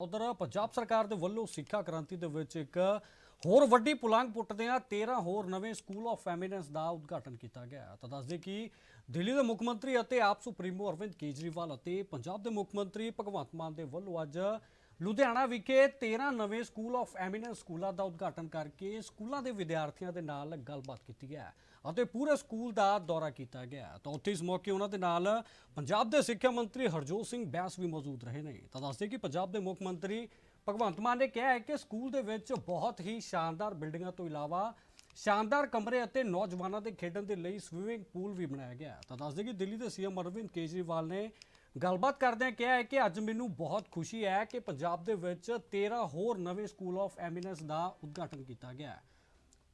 ਉਧਰ ਪੰਜਾਬ ਸਰਕਾਰ ਦੇ ਵੱਲੋਂ ਸਿੱਖਿਆ ਕ੍ਰਾਂਤੀ ਦੇ ਵਿੱਚ ਇੱਕ ਹੋਰ ਵੱਡੀ ਪੁਲਾਂਗ ਪੁੱਟਦਿਆਂ 13 ਹੋਰ ਨਵੇਂ ਸਕੂਲ ਆਫ ਐਮੀਨੈਂਸ ਦਾ ਉਦਘਾਟਨ ਕੀਤਾ ਗਿਆ ਤਾਂ ਦੱਸਦੇ ਕਿ ਦਿੱਲੀ ਦੇ ਮੁੱਖ ਮੰਤਰੀ ਅਤੇ ਆਪ ਸੁਪਰੀਮੋ ਅਰਵਿੰਦ ਕੇਜਰੀਵਾਲ ਅਤੇ ਪੰਜਾਬ ਦੇ ਮੁੱਖ ਮੰਤਰੀ ਭਗਵੰਤ ਮਾਨ ਦੇ ਵੱਲੋਂ ਅੱਜ ਲੁਧਿਆਣਾ ਵਿਖੇ 13 ਨਵੇਂ ਸਕੂਲ ਆਫ ਐਮੀਨੈਂਸ ਸਕੂਲਾਂ ਦਾ ਉਦਘਾਟਨ ਕਰਕੇ ਸਕੂਲਾਂ ਦੇ ਵਿਦਿਆਰਥੀਆਂ ਦੇ ਨਾਲ ਗੱਲਬਾਤ ਕੀਤੀ ਹੈ ਅਤੇ ਪੂਰੇ ਸਕੂਲ ਦਾ ਦੌਰਾ ਕੀਤਾ ਗਿਆ। ਤਾਂ ਉੱਥੇ ਇਸ ਮੌਕੇ ਉਹਨਾਂ ਦੇ ਨਾਲ ਪੰਜਾਬ ਦੇ ਸਿੱਖਿਆ ਮੰਤਰੀ ਹਰਜੋਤ ਸਿੰਘ ਬੈਂਸ ਵੀ ਮੌਜੂਦ ਰਹੇ ਨੇ। ਤਾਂ ਦੱਸਦੇ ਕਿ ਪੰਜਾਬ ਦੇ ਮੁੱਖ ਮੰਤਰੀ ਭਗਵੰਤ ਮਾਨ ਨੇ ਕਿਹਾ ਹੈ ਕਿ ਸਕੂਲ ਦੇ ਵਿੱਚ ਬਹੁਤ ਹੀ ਸ਼ਾਨਦਾਰ ਬਿਲਡਿੰਗਾਂ ਤੋਂ ਇਲਾਵਾ ਸ਼ਾਨਦਾਰ ਕਮਰੇ ਅਤੇ ਨੌਜਵਾਨਾਂ ਦੇ ਖੇਡਣ ਦੇ ਲਈ ਸਵੀਮਿੰਗ ਪੂਲ ਵੀ ਬਣਾਇਆ ਗਿਆ। ਤਾਂ ਦੱਸਦੇ ਕਿ ਦਿੱਲੀ ਦੇ ਸੀਐਮ ਅਰਵਿੰਦ ਕੇਜਰੀਵਾਲ ਨੇ ਗੱਲਬਾਤ ਕਰਦਿਆਂ ਕਿਹਾ ਹੈ ਕਿ ਅੱਜ ਮੈਨੂੰ ਬਹੁਤ ਖੁਸ਼ੀ ਹੈ ਕਿ ਪੰਜਾਬ ਦੇ ਵਿੱਚ 13 ਹੋਰ ਨਵੇਂ ਸਕੂਲ ਆਫ ਐਮੀਨੈਂਸ ਦਾ ਉਦਘਾਟਨ ਕੀਤਾ ਗਿਆ ਹੈ।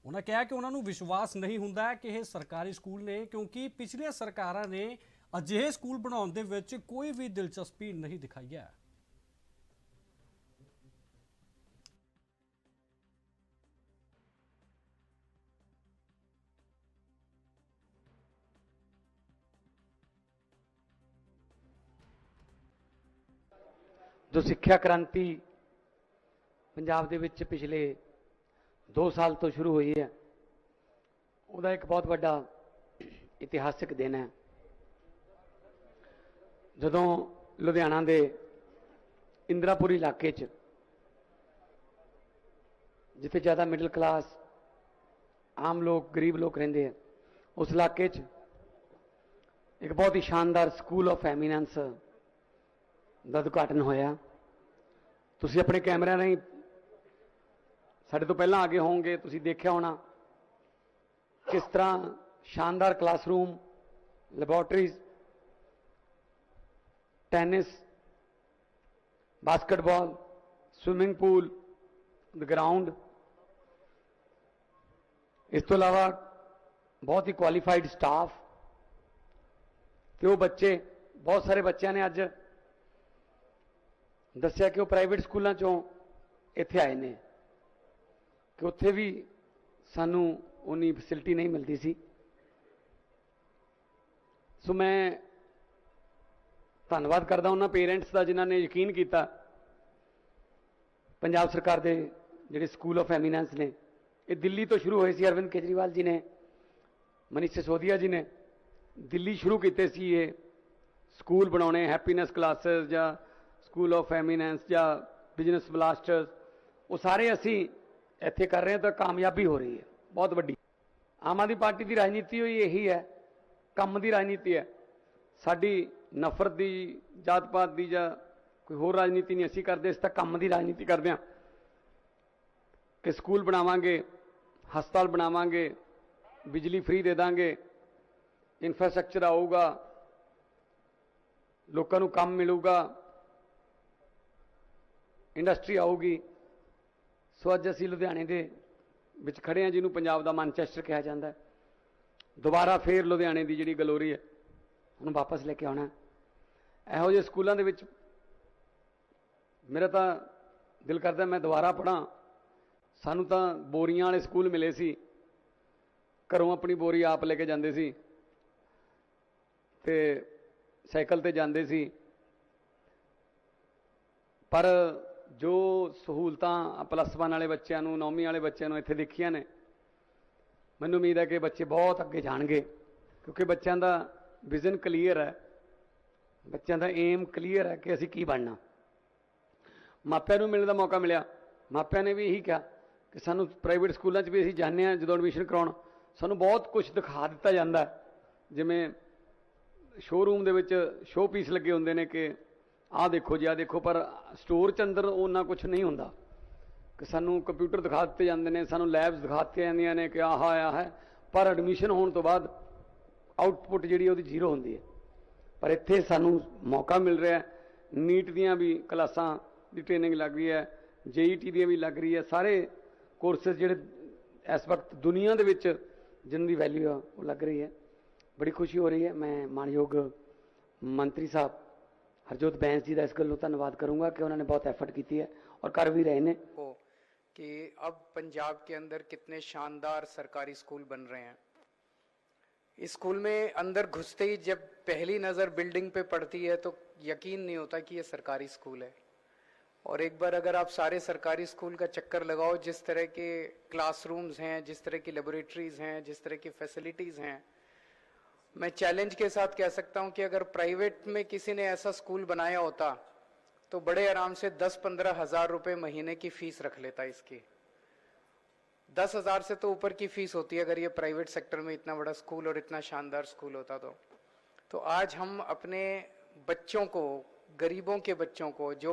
ਉਹਨਾਂ ਕਿਹਾ ਕਿ ਉਹਨਾਂ ਨੂੰ ਵਿਸ਼ਵਾਸ ਨਹੀਂ ਹੁੰਦਾ ਕਿ ਇਹ ਸਰਕਾਰੀ ਸਕੂਲ ਨੇ, ਕਿਉਂਕਿ ਪਿਛਲੀਆਂ ਸਰਕਾਰਾਂ ਨੇ ਅਜਿਹੇ ਸਕੂਲ ਬਣਾਉਣ ਦੇ ਵਿੱਚ ਕੋਈ ਵੀ ਦਿਲਚਸਪੀ ਨਹੀਂ ਦਿਖਾਈ ਹੈ। ਜੋ ਸਿੱਖਿਆ ਕ੍ਰਾਂਤੀ ਪੰਜਾਬ ਦੇ ਵਿੱਚ ਪਿਛਲੇ 2 ਸਾਲ ਤੋਂ ਸ਼ੁਰੂ ਹੋਈ ਹੈ, ਉਹਦਾ ਇੱਕ ਬਹੁਤ ਵੱਡਾ ਇਤਿਹਾਸਿਕ ਦਿਨ ਹੈ। ਜਦੋਂ ਲੁਧਿਆਣਾ ਦੇ ਇੰਦਰਾਪੁਰੀ ਇਲਾਕੇ 'ਚ, ਜਿੱਥੇ ਜ਼ਿਆਦਾ ਮਿਡਲ ਕਲਾਸ ਆਮ ਲੋਕ, ਗਰੀਬ ਲੋਕ ਰਹਿੰਦੇ ਆ, ਉਸ ਇਲਾਕੇ 'ਚ ਇੱਕ ਬਹੁਤ ਹੀ ਸ਼ਾਨਦਾਰ ਸਕੂਲ ਆਫ ਐਮੀਨੈਂਸ ਦਾ ਉਦਘਾਟਨ ਹੋਇਆ। ਤੁਸੀਂ ਆਪਣੇ ਕੈਮਰਿਆਂ ਰਾਹੀਂ ਸਾਡੇ ਤੋਂ ਪਹਿਲਾਂ ਆਗੇ ਹੋਵੋਗੇ, ਤੁਸੀਂ ਦੇਖਿਆ ਹੋਣਾ ਕਿਸ ਤਰ੍ਹਾਂ ਸ਼ਾਨਦਾਰ classroom, laboratories, tennis, basketball, swimming pool ground. ਇਸ ਤੋਂ ਇਲਾਵਾ ਬਹੁਤ ਹੀ ਕੁਆਲੀਫਾਈਡ ਸਟਾਫ ਤੇ ਉਹ ਬੱਚੇ, ਬਹੁਤ ਸਾਰੇ ਬੱਚਿਆਂ ਨੇ ਅੱਜ ਦੱਸਿਆ ਕਿ ਉਹ ਪ੍ਰਾਈਵੇਟ ਸਕੂਲਾਂ ਚੋਂ ਇੱਥੇ ਆਏ ਨੇ ਕਿ ਉੱਥੇ ਵੀ ਸਾਨੂੰ ਉਨੀ ਫੈਸਿਲਿਟੀ ਨਹੀਂ ਮਿਲਦੀ ਸੀ। ਸੋ ਮੈਂ ਧੰਨਵਾਦ ਕਰਦਾ ਉਹਨਾਂ ਪੇਰੈਂਟਸ ਦਾ ਜਿਨ੍ਹਾਂ ਨੇ ਯਕੀਨ ਕੀਤਾ, ਪੰਜਾਬ ਸਰਕਾਰ ਦੇ ਜਿਹੜੇ ਸਕੂਲ ਆਫ ਐਮੀਨੈਂਸ ਨੇ। ਇਹ ਦਿੱਲੀ ਤੋਂ ਸ਼ੁਰੂ ਹੋਏ ਸੀ, ਅਰਵਿੰਦ ਕੇਜਰੀਵਾਲ ਜੀ ਨੇ, ਮਨੀਸ਼ ਸਿਸੋਦੀਆ ਜੀ ਨੇ। ਦਿੱਲੀ ਸ਼ੁਰੂ ਕੀਤੇ ਸੀ ਇਹ ਸਕੂਲ ਬਣਾਉਣੇ ਹੈਪੀਨੈਸ ਕਲਾਸਸ ਜਾਂ ਸਕੂਲ ਆਫ ਐਮੀਨੈਂਸ ਜਾਂ ਬਿਜ਼ਨਸ ਬਲਾਸਟਰਸ ਉਹ ਸਾਰੇ ਅਸੀਂ ਇੱਥੇ ਕਰ ਰਹੇ ਹਾਂ ਤਾਂ ਕਾਮਯਾਬੀ ਹੋ ਰਹੀ ਹੈ, ਬਹੁਤ ਵੱਡੀ। ਆਮ ਆਦਮੀ ਪਾਰਟੀ ਦੀ ਰਾਜਨੀਤੀ ਹੋਈ ਇਹੀ ਹੈ, ਕੰਮ ਦੀ ਰਾਜਨੀਤੀ ਹੈ। ਸਾਡੀ ਨਫ਼ਰਤ ਦੀ ਜਾਤ ਪਾਤ ਦੀ ਜਾਂ ਕੋਈ ਹੋਰ ਰਾਜਨੀਤੀ ਨਹੀਂ ਅਸੀਂ ਕਰਦੇ ਇਸ ਤਾਂ ਕੰਮ ਦੀ ਰਾਜਨੀਤੀ ਕਰਦੇ ਹਾਂ। ਕਿ ਸਕੂਲ ਬਣਾਵਾਂਗੇ, ਹਸਪਤਾਲ ਬਣਾਵਾਂਗੇ, ਬਿਜਲੀ ਫ੍ਰੀ ਦੇ ਦਾਂਗੇ, ਇਨਫਰਾਸਟ੍ਰਕਚਰ ਆਊਗਾ, ਲੋਕਾਂ ਨੂੰ ਕੰਮ ਮਿਲੂਗਾ ਇੰਡਸਟਰੀ ਆਊਗੀ। ਸੋ ਅੱਜ ਅਸੀਂ ਲੁਧਿਆਣੇ ਦੇ ਵਿੱਚ ਖੜੇ ਹਾਂ, ਜਿਹਨੂੰ ਪੰਜਾਬ ਦਾ ਮਾਨਚੈਸਟਰ ਕਿਹਾ ਜਾਂਦਾ ਹੈ। ਦੁਬਾਰਾ ਫੇਰ ਲੁਧਿਆਣੇ ਦੀ ਜਿਹੜੀ ਗਲੋਰੀ ਹੈ, ਉਹਨੂੰ ਵਾਪਸ ਲੈ ਕੇ ਆਉਣਾ ਇਹੋ ਜਿਹੇ ਸਕੂਲਾਂ ਦੇ ਵਿੱਚ ਮੇਰਾ ਤਾਂ ਦਿਲ ਕਰਦਾ ਮੈਂ ਦੁਬਾਰਾ ਪੜਾਂ ਸਾਨੂੰ ਤਾਂ ਬੋਰੀਆਂ ਵਾਲੇ ਸਕੂਲ ਮਿਲੇ ਸੀ। ਘਰੋਂ ਆਪਣੀ ਬੋਰੀ ਆਪ ਲੈ ਕੇ ਜਾਂਦੇ ਸੀ। ਤੇ ਸਾਈਕਲ ਤੇ ਜਾਂਦੇ ਸੀ। ਪਰ ਜੋ ਸਹੂਲਤਾਂ ਪਲੱਸ 1 ਵਾਲੇ ਬੱਚਿਆਂ ਨੂੰ, ਨੌਵੀਂ ਵਾਲੇ ਬੱਚਿਆਂ ਨੂੰ ਇੱਥੇ ਦੇਖੀਆਂ ਨੇ, ਮੈਨੂੰ ਉਮੀਦ ਹੈ ਕਿ ਬੱਚੇ ਬਹੁਤ ਅੱਗੇ ਜਾਣਗੇ, ਕਿਉਂਕਿ ਬੱਚਿਆਂ ਦਾ ਵਿਜ਼ਨ ਕਲੀਅਰ ਹੈ, ਬੱਚਿਆਂ ਦਾ ਏਮ ਕਲੀਅਰ ਹੈ ਕਿ ਅਸੀਂ ਕੀ ਬਣਨਾ। ਮਾਪਿਆਂ ਨੂੰ ਮਿਲਣ ਦਾ ਮੌਕਾ ਮਿਲਿਆ। ਮਾਪਿਆਂ ਨੇ ਵੀ ਇਹੀ ਕਿਹਾ ਕਿ ਸਾਨੂੰ ਪ੍ਰਾਈਵੇਟ ਸਕੂਲਾਂ 'ਚ ਵੀ ਅਸੀਂ ਜਾਂਦੇ ਹਾਂ ਜਦੋਂ ਐਡਮਿਸ਼ਨ ਕਰਾਉਣ। ਸਾਨੂੰ ਬਹੁਤ ਕੁਝ ਦਿਖਾ ਦਿੱਤਾ ਜਾਂਦਾ ਜਿਵੇਂ ਸ਼ੋਰੂਮ ਦੇ ਵਿੱਚ ਸ਼ੋਅਪੀਸ ਲੱਗੇ ਹੁੰਦੇ ਨੇ ਕਿ ਆਹ ਦੇਖੋ ਜੀ ਆਹ ਦੇਖੋ, ਪਰ ਸਟੋਰ 'ਚ ਅੰਦਰ ਉਹਨਾਂ ਕੁਝ ਨਹੀਂ ਹੁੰਦਾ। ਕਿ ਸਾਨੂੰ ਕੰਪਿਊਟਰ ਦਿਖਾ ਦਿੱਤੇ ਜਾਂਦੇ ਨੇ, ਸਾਨੂੰ ਲੈਬਸ ਦਿਖਾ ਦਿੱਤੀਆਂ ਜਾਂਦੀਆਂ ਨੇ ਕਿ ਆਹ ਆਇਆ ਹੈ ਪਰ ਐਡਮਿਸ਼ਨ ਹੋਣ ਤੋਂ ਬਾਅਦ ਆਊਟਪੁੱਟ ਜਿਹੜੀ ਉਹਦੀ ਜ਼ੀਰੋ ਹੁੰਦੀ ਹੈ। ਪਰ ਇੱਥੇ ਸਾਨੂੰ ਮੌਕਾ ਮਿਲ ਰਿਹਾ ਹੈ। ਨੀਟ ਦੀਆਂ ਵੀ ਕਲਾਸਾਂ ਦੀ ਟ੍ਰੇਨਿੰਗ ਲੱਗ ਰਹੀ ਹੈ। ਜੇਈਟੀ ਦੀਆਂ ਵੀ ਲੱਗ ਰਹੀ ਹੈ। ਸਾਰੇ ਕੋਰਸਸ ਜਿਹੜੇ ਇਸ ਵਕਤ ਦੁਨੀਆ ਦੇ ਵਿੱਚ ਜਿਨ੍ਹਾਂ ਦੀ ਵੈਲਿਊ ਆ, ਉਹ ਲੱਗ ਰਹੀ ਹੈ। ਬੜੀ ਖੁਸ਼ੀ ਹੋ ਰਹੀ ਹੈ। ਮੈਂ ਮਾਨਯੋਗ ਮੰਤਰੀ ਸਾਹਿਬ ਹਰਜੋਤ ਬੈਂਸ ਜੀ ਦਾ ਇਸ ਗੱਲੋਂ ਧੰਨਵਾਦ ਕਰੂੰਗਾ ਕਿ ਉਹਨਾਂ ਨੇ ਬਹੁਤ ਐਫਰਟ ਕੀਤੀ ਹੈ ਔਰ ਕਰ ਵੀ ਰਹੇ ਨੇ को कि अब पंजाब के अंदर कितने शानदार सरकारी स्कूल बन रहे हैं इस स्कूल में अंदर घुसते ही जब पहली नज़र बिल्डिंग पे पड़ती है तो यकीन नहीं होता कि ये सरकारी स्कूल है और एक बार अगर आप सारे सरकारी स्कूल का चक्कर लगाओ जिस तरह के क्लासरूम्स हैं जिस तरह की लेबोरेटरीज हैं जिस तरह की फैसिलिटीज हैं मैं चैलेंज के साथ कह सकता हूँ कि अगर प्राइवेट में किसी ने ऐसा स्कूल बनाया होता तो बड़े आराम से दस पंद्रह हज़ार रुपए महीने की फ़ीस रख लेता इसकी। दस हज़ार से तो ऊपर की फ़ीस होती है अगर ये प्राइवेट सेक्टर में इतना बड़ा स्कूल और इतना शानदार स्कूल होता तो। तो आज हम अपने बच्चों को, गरीबों के बच्चों को, जो